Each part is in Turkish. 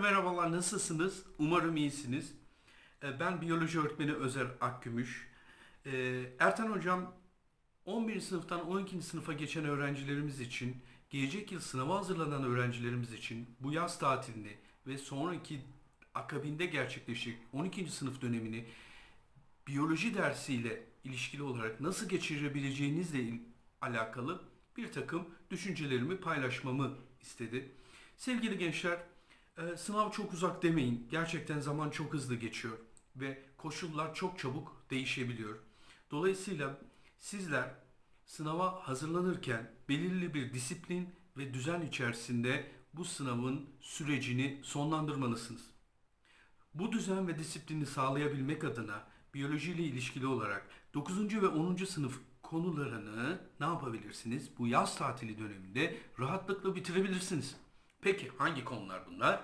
merhabalar nasılsınız? Umarım iyisiniz. Ee, Ben biyoloji öğretmeni Özer Akgümüş. Ee, Ertan hocam 11. sınıftan 12. sınıfa geçen öğrencilerimiz için, gelecek yıl sınava hazırlanan öğrencilerimiz için bu yaz tatilini ve sonraki akabinde gerçekleşecek 12. sınıf dönemini biyoloji dersiyle ilişkili olarak nasıl geçirebileceğinizle il- alakalı bir takım düşüncelerimi paylaşmamı istedi. Sevgili gençler, e, sınav çok uzak demeyin. Gerçekten zaman çok hızlı geçiyor ve koşullar çok çabuk değişebiliyor. Dolayısıyla sizler sınava hazırlanırken belirli bir disiplin ve düzen içerisinde bu sınavın sürecini sonlandırmalısınız. Bu düzen ve disiplini sağlayabilmek adına biyolojiyle ilişkili olarak 9. ve 10. sınıf konularını ne yapabilirsiniz? Bu yaz tatili döneminde rahatlıkla bitirebilirsiniz. Peki hangi konular bunlar?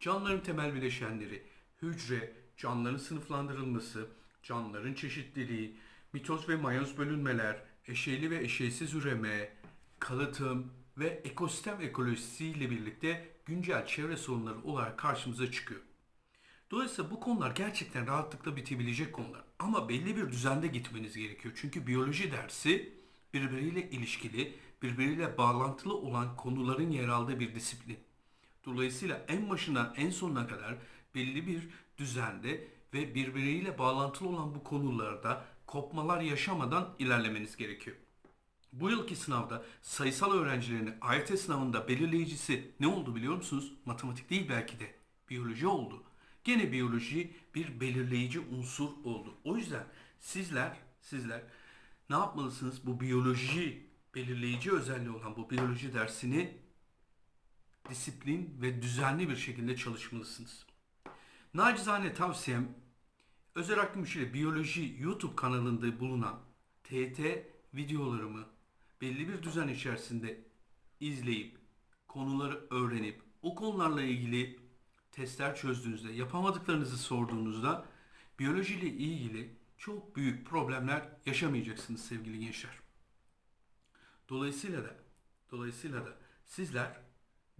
Canlıların temel bileşenleri, hücre, canlıların sınıflandırılması, canlıların çeşitliliği, mitoz ve mayoz bölünmeler, eşeyli ve eşeysiz üreme, kalıtım ve ekosistem ekolojisi ile birlikte güncel çevre sorunları olarak karşımıza çıkıyor. Dolayısıyla bu konular gerçekten rahatlıkla bitebilecek konular. Ama belli bir düzende gitmeniz gerekiyor. Çünkü biyoloji dersi birbiriyle ilişkili, birbiriyle bağlantılı olan konuların yer aldığı bir disiplin. Dolayısıyla en başına en sonuna kadar belli bir düzende ve birbiriyle bağlantılı olan bu konularda kopmalar yaşamadan ilerlemeniz gerekiyor. Bu yılki sınavda sayısal öğrencilerin AYT sınavında belirleyicisi ne oldu biliyor musunuz? Matematik değil belki de. Biyoloji oldu. Gene biyoloji bir belirleyici unsur oldu. O yüzden sizler, sizler ne yapmalısınız? Bu biyoloji belirleyici özelliği olan bu biyoloji dersini disiplin ve düzenli bir şekilde çalışmalısınız. Nacizane tavsiyem Özel Akgümüş ile Biyoloji YouTube kanalında bulunan TT videolarımı belli bir düzen içerisinde izleyip konuları öğrenip o konularla ilgili testler çözdüğünüzde yapamadıklarınızı sorduğunuzda biyolojiyle ilgili çok büyük problemler yaşamayacaksınız sevgili gençler. Dolayısıyla da dolayısıyla da sizler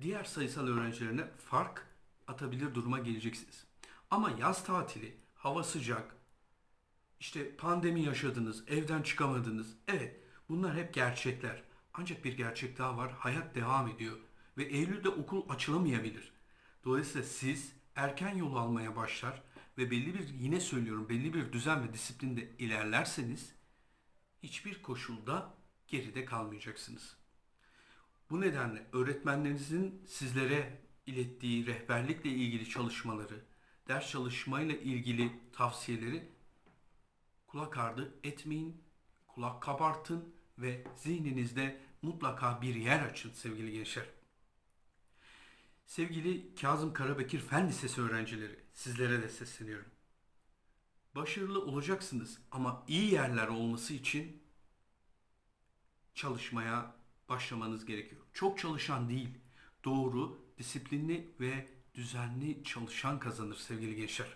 diğer sayısal öğrencilerine fark atabilir duruma geleceksiniz. Ama yaz tatili, hava sıcak, işte pandemi yaşadınız, evden çıkamadınız. Evet, bunlar hep gerçekler. Ancak bir gerçek daha var, hayat devam ediyor ve Eylül'de okul açılamayabilir. Dolayısıyla siz erken yol almaya başlar ve belli bir yine söylüyorum belli bir düzen ve disiplinde ilerlerseniz hiçbir koşulda geride kalmayacaksınız. Bu nedenle öğretmenlerinizin sizlere ilettiği rehberlikle ilgili çalışmaları, ders çalışmayla ilgili tavsiyeleri kulak ardı etmeyin, kulak kabartın ve zihninizde mutlaka bir yer açın sevgili gençler. Sevgili Kazım Karabekir Fen Lisesi öğrencileri, sizlere de sesleniyorum. Başarılı olacaksınız ama iyi yerler olması için çalışmaya başlamanız gerekiyor. Çok çalışan değil, doğru, disiplinli ve düzenli çalışan kazanır sevgili gençler.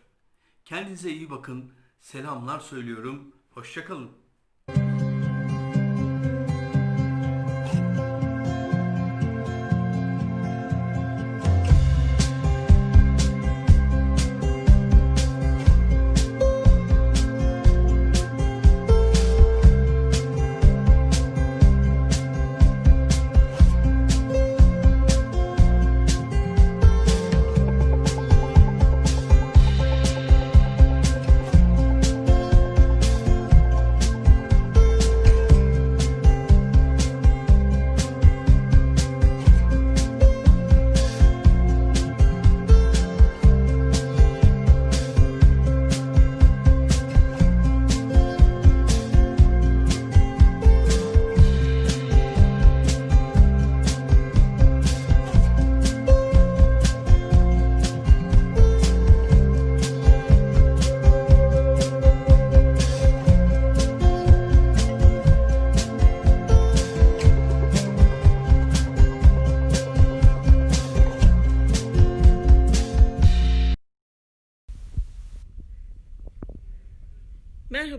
Kendinize iyi bakın. Selamlar söylüyorum. Hoşçakalın.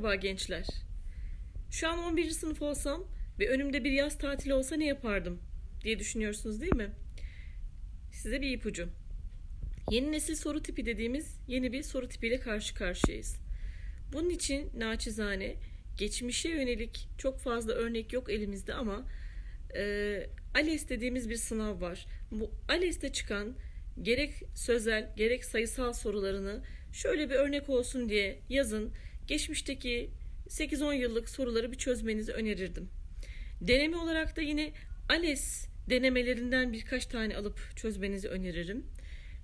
Merhaba gençler. Şu an 11. sınıf olsam ve önümde bir yaz tatili olsa ne yapardım diye düşünüyorsunuz değil mi? Size bir ipucu. Yeni nesil soru tipi dediğimiz yeni bir soru tipiyle karşı karşıyayız. Bunun için naçizane geçmişe yönelik çok fazla örnek yok elimizde ama e, ALES dediğimiz bir sınav var. Bu ALES'te çıkan gerek sözel gerek sayısal sorularını şöyle bir örnek olsun diye yazın. Geçmişteki 8-10 yıllık soruları bir çözmenizi önerirdim. Deneme olarak da yine ALES denemelerinden birkaç tane alıp çözmenizi öneririm.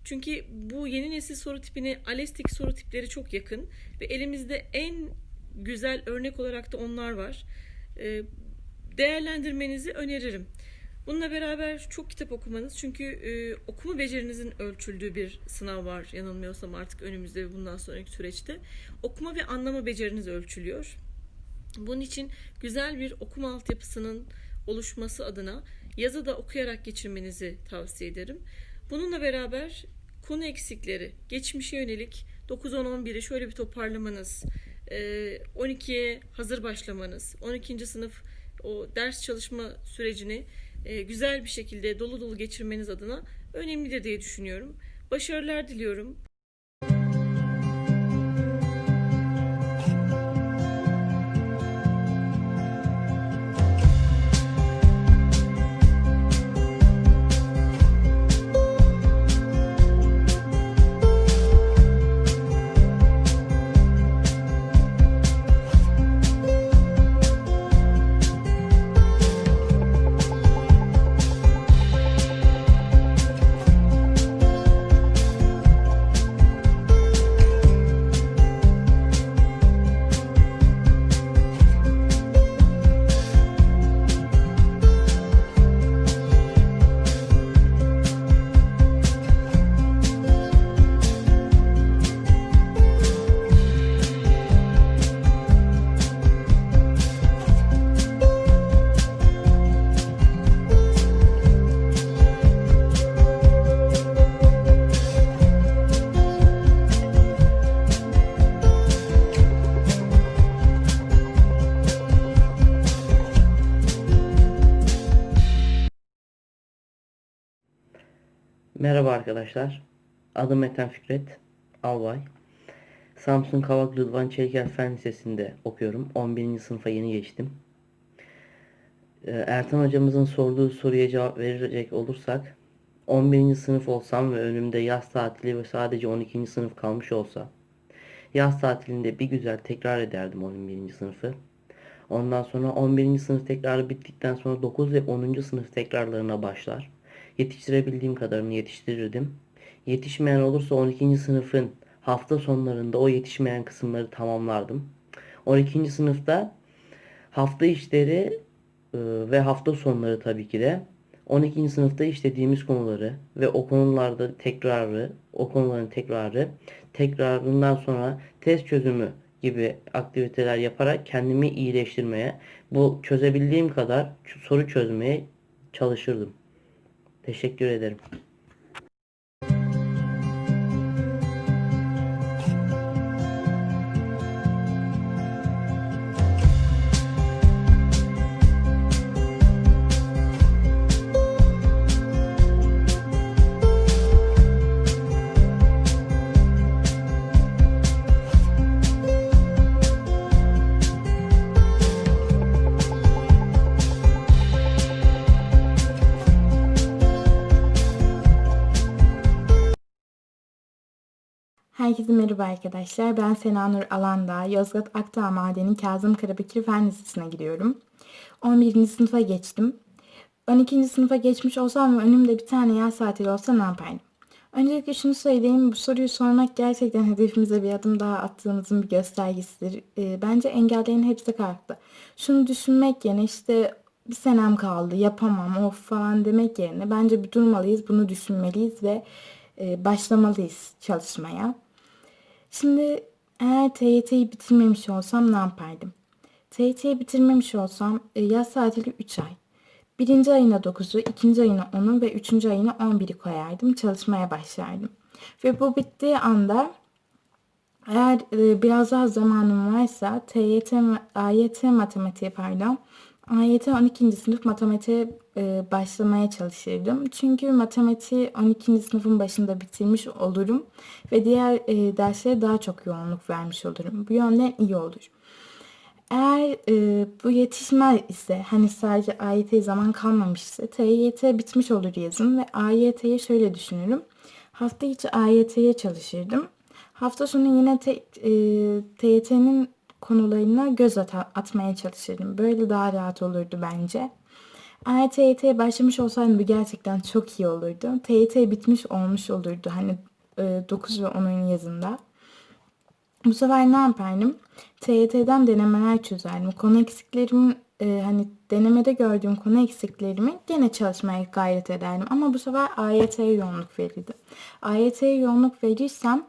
Çünkü bu yeni nesil soru tipine ALES'teki soru tipleri çok yakın ve elimizde en güzel örnek olarak da onlar var. Ee, değerlendirmenizi öneririm. Bununla beraber çok kitap okumanız çünkü e, okuma becerinizin ölçüldüğü bir sınav var yanılmıyorsam artık önümüzde ve bundan sonraki süreçte. Okuma ve anlama beceriniz ölçülüyor. Bunun için güzel bir okuma altyapısının oluşması adına yazı da okuyarak geçirmenizi tavsiye ederim. Bununla beraber konu eksikleri, geçmişe yönelik 9-10-11'i şöyle bir toparlamanız, e, 12'ye hazır başlamanız, 12. sınıf o ders çalışma sürecini e, güzel bir şekilde dolu dolu geçirmeniz adına önemlidir diye düşünüyorum. Başarılar diliyorum. Arkadaşlar. Adım Ethem Fikret Albay. Samsun Kavak Rıdvan Çeliker Fen Lisesi'nde okuyorum. 11. sınıfa yeni geçtim. Ee, Ertan hocamızın sorduğu soruya cevap verecek olursak 11. sınıf olsam ve önümde yaz tatili ve sadece 12. sınıf kalmış olsa yaz tatilinde bir güzel tekrar ederdim 11. sınıfı. Ondan sonra 11. sınıf tekrarı bittikten sonra 9 ve 10. sınıf tekrarlarına başlar. Yetiştirebildiğim kadarını yetiştirirdim. Yetişmeyen olursa 12. sınıfın hafta sonlarında o yetişmeyen kısımları tamamlardım. 12. sınıfta hafta işleri e, ve hafta sonları tabii ki de 12. sınıfta işlediğimiz konuları ve o konularda tekrarı, o konuların tekrarı, tekrarından sonra test çözümü gibi aktiviteler yaparak kendimi iyileştirmeye, bu çözebildiğim kadar soru çözmeye çalışırdım. Teşekkür ederim. Herkese merhaba arkadaşlar. Ben Senanur Alandağ. Yozgat Akdağ Madeni Kazım Karabekir Fen Lisesi'ne gidiyorum. 11. sınıfa geçtim. 12. sınıfa geçmiş olsam ve önümde bir tane yaz tatili olsa ne yapardım? Öncelikle şunu söyleyeyim. Bu soruyu sormak gerçekten hedefimize bir adım daha attığımızın bir göstergesidir. Ee, bence engellerin hepsi kalktı. Şunu düşünmek yerine işte bir senem kaldı yapamam of falan demek yerine bence bir durmalıyız bunu düşünmeliyiz ve e, başlamalıyız çalışmaya. Şimdi eğer TYT'yi bitirmemiş olsam ne yapardım? TYT'yi bitirmemiş olsam e, yaz tatili 3 ay. Birinci ayına 9'u, ikinci ayına 10'u ve üçüncü ayına 11'i koyardım. Çalışmaya başlardım. Ve bu bittiği anda eğer e, biraz daha zamanım varsa TYT, AYT matematiği pardon AYT 12. sınıf matematiğe e, başlamaya çalışırdım. Çünkü matematiği 12. sınıfın başında bitirmiş olurum ve diğer e, derslere daha çok yoğunluk vermiş olurum. Bu yönden iyi olur. Eğer e, bu yetişmez ise hani sadece AYT zaman kalmamışsa TYT bitmiş olur yazın ve AYT'yi şöyle düşünürüm. Hafta içi AYT'ye çalışırdım. Hafta sonu yine te, e, TYT'nin konularına göz ata- atmaya çalışırdım. Böyle daha rahat olurdu bence. Eğer TYT'ye başlamış olsaydım bu gerçekten çok iyi olurdu. TYT bitmiş olmuş olurdu hani e, 9 ve 10'un yazında. Bu sefer ne yapardım? TYT'den denemeler çözerdim. Konu eksiklerimi e, hani denemede gördüğüm konu eksiklerimi gene çalışmaya gayret ederdim. Ama bu sefer AYT'ye yoğunluk verirdim. AYT'ye yoğunluk verirsem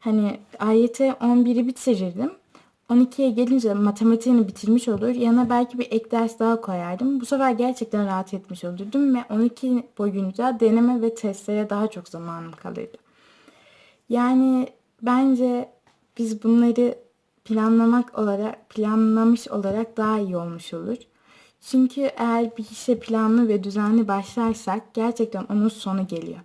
hani AYT 11'i bitirirdim. 12'ye gelince matematiğini bitirmiş olur. Yana belki bir ek ders daha koyardım. Bu sefer gerçekten rahat etmiş olurdum ve 12 boyunca deneme ve testlere daha çok zamanım kalırdı. Yani bence biz bunları planlamak olarak planlamış olarak daha iyi olmuş olur. Çünkü eğer bir işe planlı ve düzenli başlarsak gerçekten onun sonu geliyor.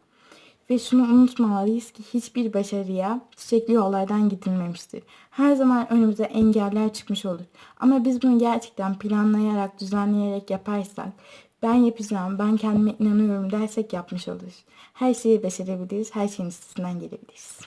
Ve şunu unutmamalıyız ki hiçbir başarıya çiçekli yollardan gidilmemiştir. Her zaman önümüze engeller çıkmış olur. Ama biz bunu gerçekten planlayarak, düzenleyerek yaparsak, ben yapacağım, ben kendime inanıyorum dersek yapmış oluruz. Her şeyi başarabiliriz, her şeyin üstesinden gelebiliriz.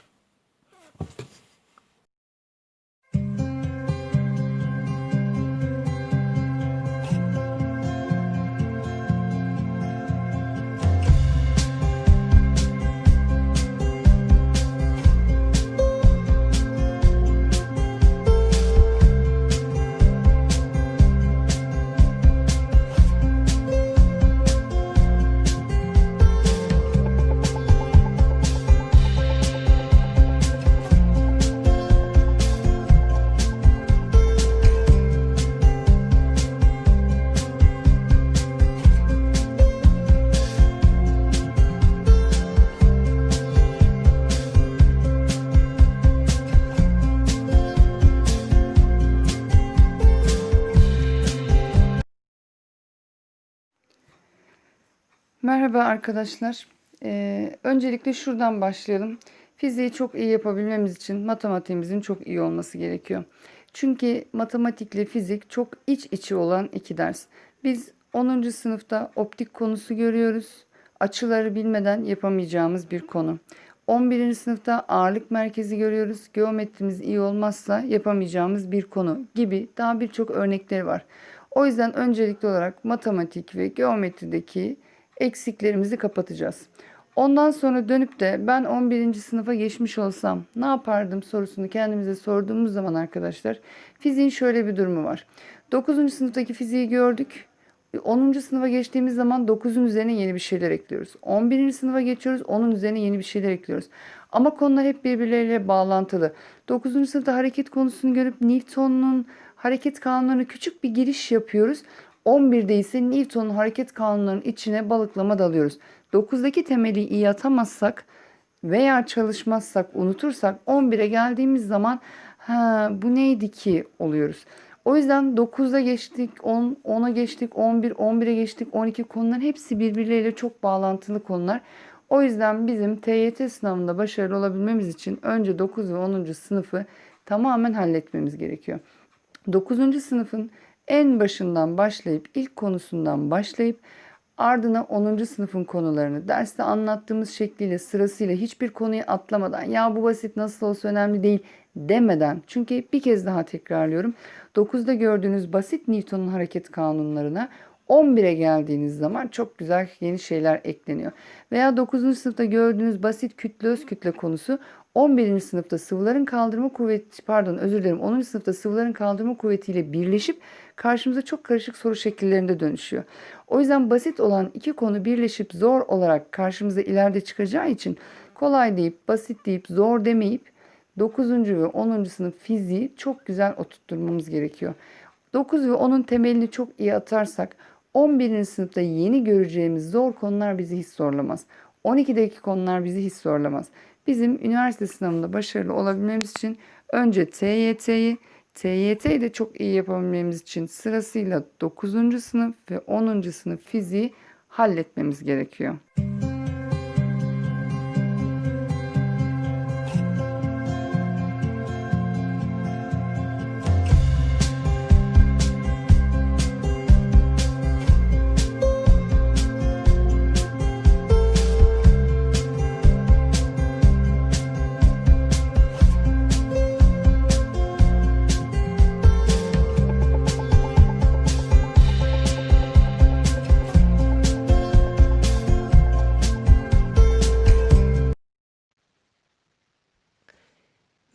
Merhaba arkadaşlar. Ee, öncelikle şuradan başlayalım. Fiziği çok iyi yapabilmemiz için matematiğimizin çok iyi olması gerekiyor. Çünkü matematikle fizik çok iç içi olan iki ders. Biz 10. sınıfta optik konusu görüyoruz. Açıları bilmeden yapamayacağımız bir konu. 11. sınıfta ağırlık merkezi görüyoruz. Geometrimiz iyi olmazsa yapamayacağımız bir konu gibi daha birçok örnekleri var. O yüzden öncelikli olarak matematik ve geometrideki eksiklerimizi kapatacağız. Ondan sonra dönüp de ben 11. sınıfa geçmiş olsam ne yapardım sorusunu kendimize sorduğumuz zaman arkadaşlar fiziğin şöyle bir durumu var. 9. sınıftaki fiziği gördük. 10. sınıfa geçtiğimiz zaman 9'un üzerine yeni bir şeyler ekliyoruz. 11. sınıfa geçiyoruz. Onun üzerine yeni bir şeyler ekliyoruz. Ama konular hep birbirleriyle bağlantılı. 9. sınıfta hareket konusunu görüp Newton'un hareket kanunlarına küçük bir giriş yapıyoruz. 11'de ise Newton'un hareket kanunlarının içine balıklama dalıyoruz. 9'daki temeli iyi atamazsak veya çalışmazsak, unutursak 11'e geldiğimiz zaman ha bu neydi ki oluyoruz. O yüzden 9'da geçtik, 10, 10'a geçtik, 11, 11'e geçtik, 12 konuların hepsi birbirleriyle çok bağlantılı konular. O yüzden bizim TYT sınavında başarılı olabilmemiz için önce 9 ve 10. sınıfı tamamen halletmemiz gerekiyor. 9. sınıfın en başından başlayıp ilk konusundan başlayıp ardına 10. sınıfın konularını derste anlattığımız şekliyle sırasıyla hiçbir konuyu atlamadan ya bu basit nasıl olsa önemli değil demeden çünkü bir kez daha tekrarlıyorum 9'da gördüğünüz basit Newton'un hareket kanunlarına 11'e geldiğiniz zaman çok güzel yeni şeyler ekleniyor. Veya 9. sınıfta gördüğünüz basit kütle öz kütle konusu 11. sınıfta sıvıların kaldırma kuvveti pardon özür dilerim 10. sınıfta sıvıların kaldırma kuvvetiyle birleşip karşımıza çok karışık soru şekillerinde dönüşüyor. O yüzden basit olan iki konu birleşip zor olarak karşımıza ileride çıkacağı için kolay deyip basit deyip zor demeyip 9. ve 10. sınıf fiziği çok güzel oturtturmamız gerekiyor. 9 ve 10'un temelini çok iyi atarsak 11. sınıfta yeni göreceğimiz zor konular bizi hiç zorlamaz. 12'deki konular bizi hiç zorlamaz. Bizim üniversite sınavında başarılı olabilmemiz için önce TYT'yi TYT'yi de çok iyi yapabilmemiz için sırasıyla 9. sınıf ve 10. sınıf fiziği halletmemiz gerekiyor.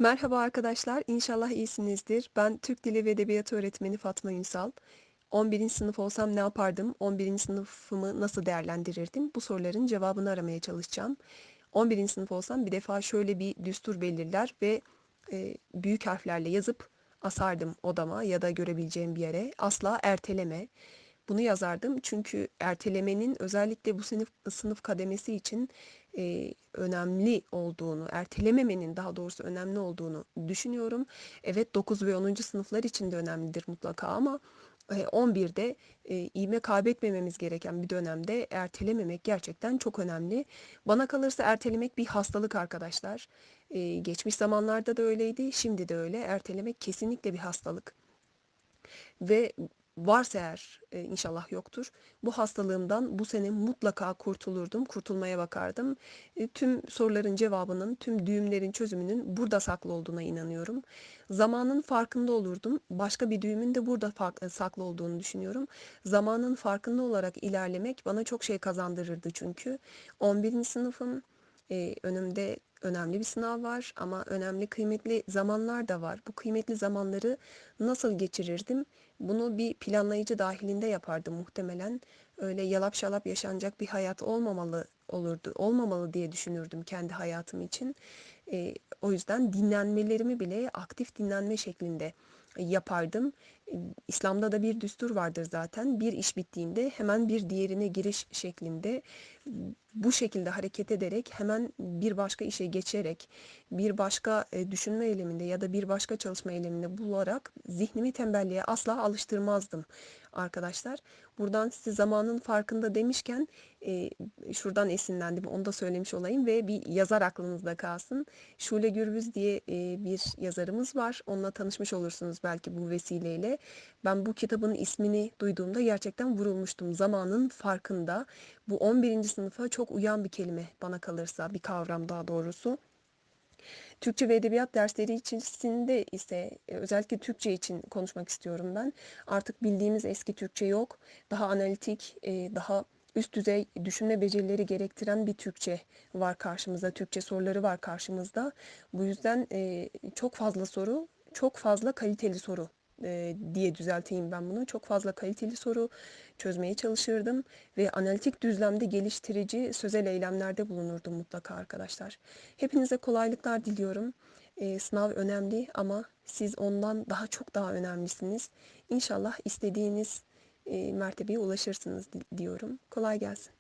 Merhaba arkadaşlar, inşallah iyisinizdir. Ben Türk Dili ve Edebiyatı öğretmeni Fatma Ünsal. 11. sınıf olsam ne yapardım? 11. sınıfımı nasıl değerlendirirdim? Bu soruların cevabını aramaya çalışacağım. 11. sınıf olsam bir defa şöyle bir düstur belirler ve e, büyük harflerle yazıp asardım odama ya da görebileceğim bir yere. Asla erteleme. Bunu yazardım çünkü ertelemenin özellikle bu sınıf sınıf kademesi için e, önemli olduğunu, ertelememenin daha doğrusu önemli olduğunu düşünüyorum. Evet 9 ve 10. sınıflar için de önemlidir mutlaka ama e, 11'de e, ivme kaybetmememiz gereken bir dönemde ertelememek gerçekten çok önemli. Bana kalırsa ertelemek bir hastalık arkadaşlar. E, geçmiş zamanlarda da öyleydi, şimdi de öyle. Ertelemek kesinlikle bir hastalık. Ve varsa eğer e, inşallah yoktur. Bu hastalığımdan bu sene mutlaka kurtulurdum, kurtulmaya bakardım. E, tüm soruların cevabının, tüm düğümlerin çözümünün burada saklı olduğuna inanıyorum. Zamanın farkında olurdum. Başka bir düğümün de burada fark- e, saklı olduğunu düşünüyorum. Zamanın farkında olarak ilerlemek bana çok şey kazandırırdı çünkü. 11. sınıfım, e, önümde önemli bir sınav var ama önemli kıymetli zamanlar da var. Bu kıymetli zamanları nasıl geçirirdim? Bunu bir planlayıcı dahilinde yapardım muhtemelen. Öyle yalap şalap yaşanacak bir hayat olmamalı olurdu, olmamalı diye düşünürdüm kendi hayatım için. Ee, o yüzden dinlenmelerimi bile aktif dinlenme şeklinde yapardım. İslam'da da bir düstur vardır zaten. Bir iş bittiğinde hemen bir diğerine giriş şeklinde bu şekilde hareket ederek hemen bir başka işe geçerek bir başka e, düşünme eyleminde ya da bir başka çalışma eyleminde bularak zihnimi tembelliğe asla alıştırmazdım arkadaşlar. Buradan size zamanın farkında demişken e, şuradan esinlendim onu da söylemiş olayım ve bir yazar aklınızda kalsın. Şule Gürbüz diye e, bir yazarımız var. Onunla tanışmış olursunuz belki bu vesileyle. Ben bu kitabın ismini duyduğumda gerçekten vurulmuştum. Zamanın farkında. Bu 11. sınıfa çok uyan bir kelime bana kalırsa, bir kavram daha doğrusu. Türkçe ve edebiyat dersleri içerisinde ise e, özellikle Türkçe için konuşmak istiyorum ben. Artık bildiğimiz eski Türkçe yok. Daha analitik, e, daha üst düzey düşünme becerileri gerektiren bir Türkçe var karşımızda. Türkçe soruları var karşımızda. Bu yüzden e, çok fazla soru, çok fazla kaliteli soru e, diye düzelteyim ben bunu. Çok fazla kaliteli soru çözmeye çalışırdım ve analitik düzlemde geliştirici sözel eylemlerde bulunurdum mutlaka arkadaşlar. Hepinize kolaylıklar diliyorum. E, sınav önemli ama siz ondan daha çok daha önemlisiniz. İnşallah istediğiniz e, mertebeye ulaşırsınız di- diyorum. Kolay gelsin.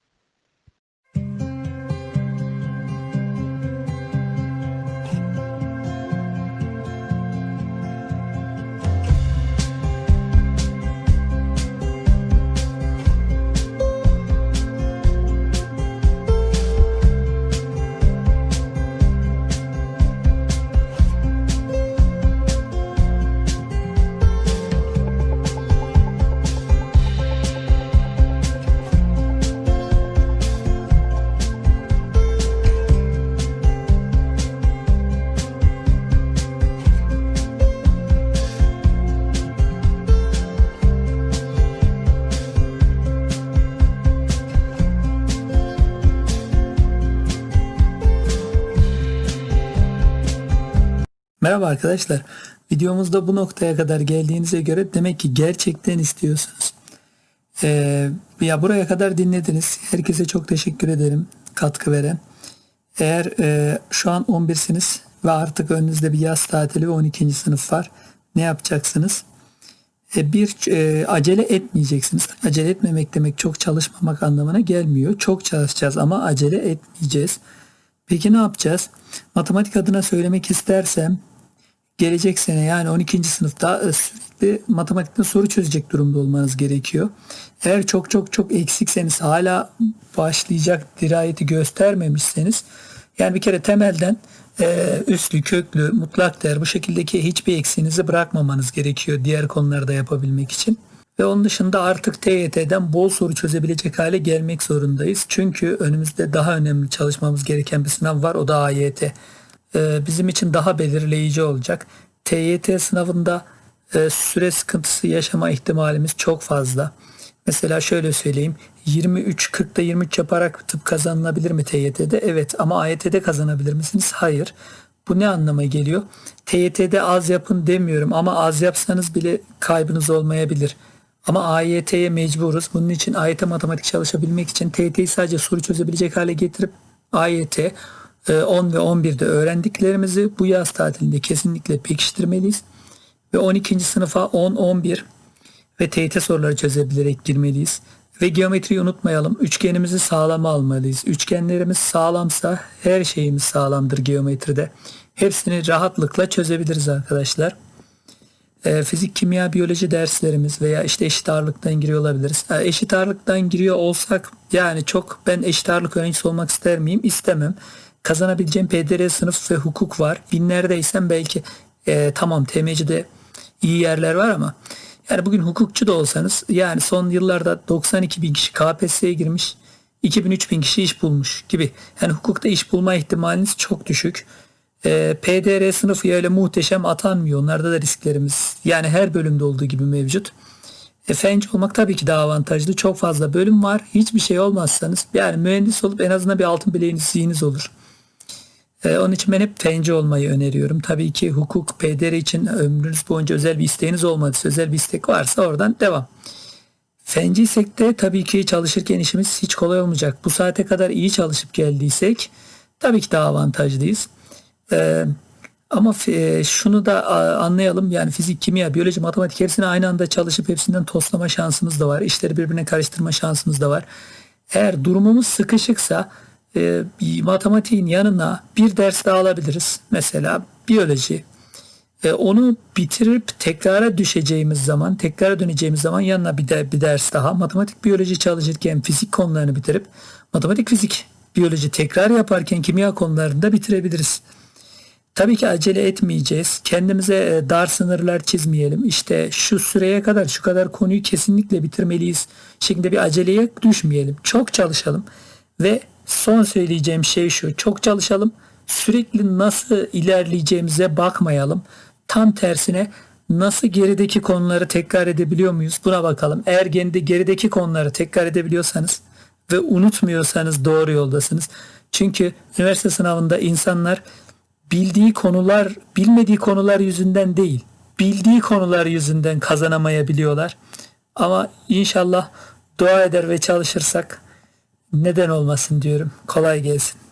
Merhaba arkadaşlar. Videomuzda bu noktaya kadar geldiğinize göre demek ki gerçekten istiyorsunuz. Ee, ya buraya kadar dinlediniz. Herkese çok teşekkür ederim katkı veren. Eğer e, şu an 11'siniz ve artık önünüzde bir yaz tatili ve 12. sınıf var. Ne yapacaksınız? E, bir e, acele etmeyeceksiniz. Acele etmemek demek çok çalışmamak anlamına gelmiyor. Çok çalışacağız ama acele etmeyeceğiz. Peki ne yapacağız? Matematik adına söylemek istersem gelecek sene yani 12. sınıfta e, sürekli matematikten soru çözecek durumda olmanız gerekiyor. Eğer çok çok çok eksikseniz hala başlayacak dirayeti göstermemişseniz yani bir kere temelden e, üslü, köklü, mutlak değer bu şekildeki hiçbir eksiğinizi bırakmamanız gerekiyor diğer konularda yapabilmek için. Ve onun dışında artık TYT'den bol soru çözebilecek hale gelmek zorundayız. Çünkü önümüzde daha önemli çalışmamız gereken bir sınav var o da AYT. Ee, bizim için daha belirleyici olacak. TYT sınavında e, süre sıkıntısı yaşama ihtimalimiz çok fazla. Mesela şöyle söyleyeyim. 23 40'da 23 yaparak tıp kazanılabilir mi TYT'de? Evet ama AYT'de kazanabilir misiniz? Hayır. Bu ne anlama geliyor? TYT'de az yapın demiyorum ama az yapsanız bile kaybınız olmayabilir. Ama AYT'ye mecburuz. Bunun için AYT matematik çalışabilmek için TYT'yi sadece soru çözebilecek hale getirip AYT 10 ve 11'de öğrendiklerimizi bu yaz tatilinde kesinlikle pekiştirmeliyiz. Ve 12. sınıfa 10, 11 ve TYT soruları çözebilerek girmeliyiz. Ve geometriyi unutmayalım. Üçgenimizi sağlam almalıyız. Üçgenlerimiz sağlamsa her şeyimiz sağlamdır geometride. Hepsini rahatlıkla çözebiliriz arkadaşlar. E, fizik, kimya, biyoloji derslerimiz veya işte eşit ağırlıktan giriyor olabiliriz. E, eşit ağırlıktan giriyor olsak yani çok ben eşit ağırlık öğrencisi olmak ister miyim? İstemem. Kazanabileceğim PDR sınıf ve hukuk var. Binlerdeysem belki e, tamam TMC'de iyi yerler var ama yani bugün hukukçu da olsanız yani son yıllarda 92 bin kişi KPSS'ye girmiş 2000-3000 kişi iş bulmuş gibi. Yani hukukta iş bulma ihtimaliniz çok düşük. E, PDR sınıfı öyle muhteşem atanmıyor. Onlarda da risklerimiz yani her bölümde olduğu gibi mevcut. E, fenci olmak tabii ki daha avantajlı. Çok fazla bölüm var. Hiçbir şey olmazsanız yani mühendis olup en azından bir altın bileğiniz olur. E, onun için ben hep fenci olmayı öneriyorum. Tabii ki hukuk, PDR için ömrünüz boyunca özel bir isteğiniz olmadıysa, özel bir istek varsa oradan devam. Fenciysek de tabii ki çalışırken işimiz hiç kolay olmayacak. Bu saate kadar iyi çalışıp geldiysek tabii ki daha avantajlıyız. Ee, ama e, şunu da anlayalım yani fizik, kimya, biyoloji, matematik hepsini aynı anda çalışıp hepsinden toslama şansımız da var. İşleri birbirine karıştırma şansımız da var. Eğer durumumuz sıkışıksa e, matematiğin yanına bir ders daha alabiliriz. Mesela biyoloji. E, onu bitirip tekrara düşeceğimiz zaman, tekrara döneceğimiz zaman yanına bir, de, bir ders daha. Matematik, biyoloji çalışırken fizik konularını bitirip matematik, fizik, biyoloji tekrar yaparken kimya konularını da bitirebiliriz. Tabii ki acele etmeyeceğiz. Kendimize e, dar sınırlar çizmeyelim. İşte şu süreye kadar şu kadar konuyu kesinlikle bitirmeliyiz şeklinde bir aceleye düşmeyelim. Çok çalışalım ve son söyleyeceğim şey şu. Çok çalışalım. Sürekli nasıl ilerleyeceğimize bakmayalım. Tam tersine nasıl gerideki konuları tekrar edebiliyor muyuz? Buna bakalım. Eğer kendi gerideki konuları tekrar edebiliyorsanız ve unutmuyorsanız doğru yoldasınız. Çünkü üniversite sınavında insanlar bildiği konular, bilmediği konular yüzünden değil, bildiği konular yüzünden kazanamayabiliyorlar. Ama inşallah dua eder ve çalışırsak neden olmasın diyorum. Kolay gelsin.